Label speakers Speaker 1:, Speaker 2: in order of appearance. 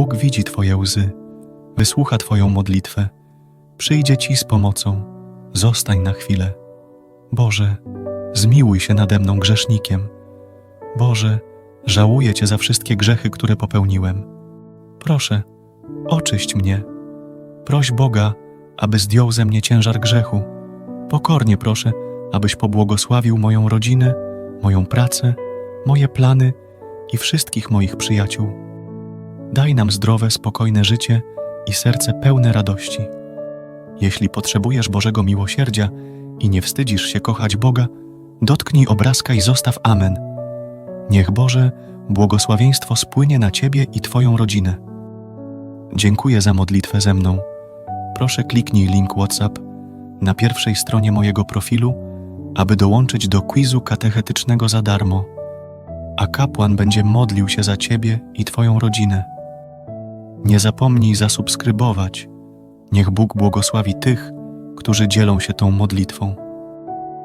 Speaker 1: Bóg widzi Twoje łzy, wysłucha Twoją modlitwę, przyjdzie Ci z pomocą. Zostań na chwilę. Boże, zmiłuj się nade mną grzesznikiem. Boże, żałuję Cię za wszystkie grzechy, które popełniłem. Proszę, oczyść mnie. Proś Boga, aby zdjął ze mnie ciężar grzechu. Pokornie proszę, abyś pobłogosławił moją rodzinę, moją pracę, moje plany i wszystkich moich przyjaciół. Daj nam zdrowe, spokojne życie i serce pełne radości. Jeśli potrzebujesz Bożego miłosierdzia i nie wstydzisz się kochać Boga, dotknij obrazka i zostaw Amen. Niech Boże błogosławieństwo spłynie na Ciebie i Twoją rodzinę. Dziękuję za modlitwę ze mną. Proszę kliknij link WhatsApp na pierwszej stronie mojego profilu, aby dołączyć do quizu katechetycznego za darmo, a kapłan będzie modlił się za Ciebie i Twoją rodzinę. Nie zapomnij zasubskrybować. Niech Bóg błogosławi tych, którzy dzielą się tą modlitwą.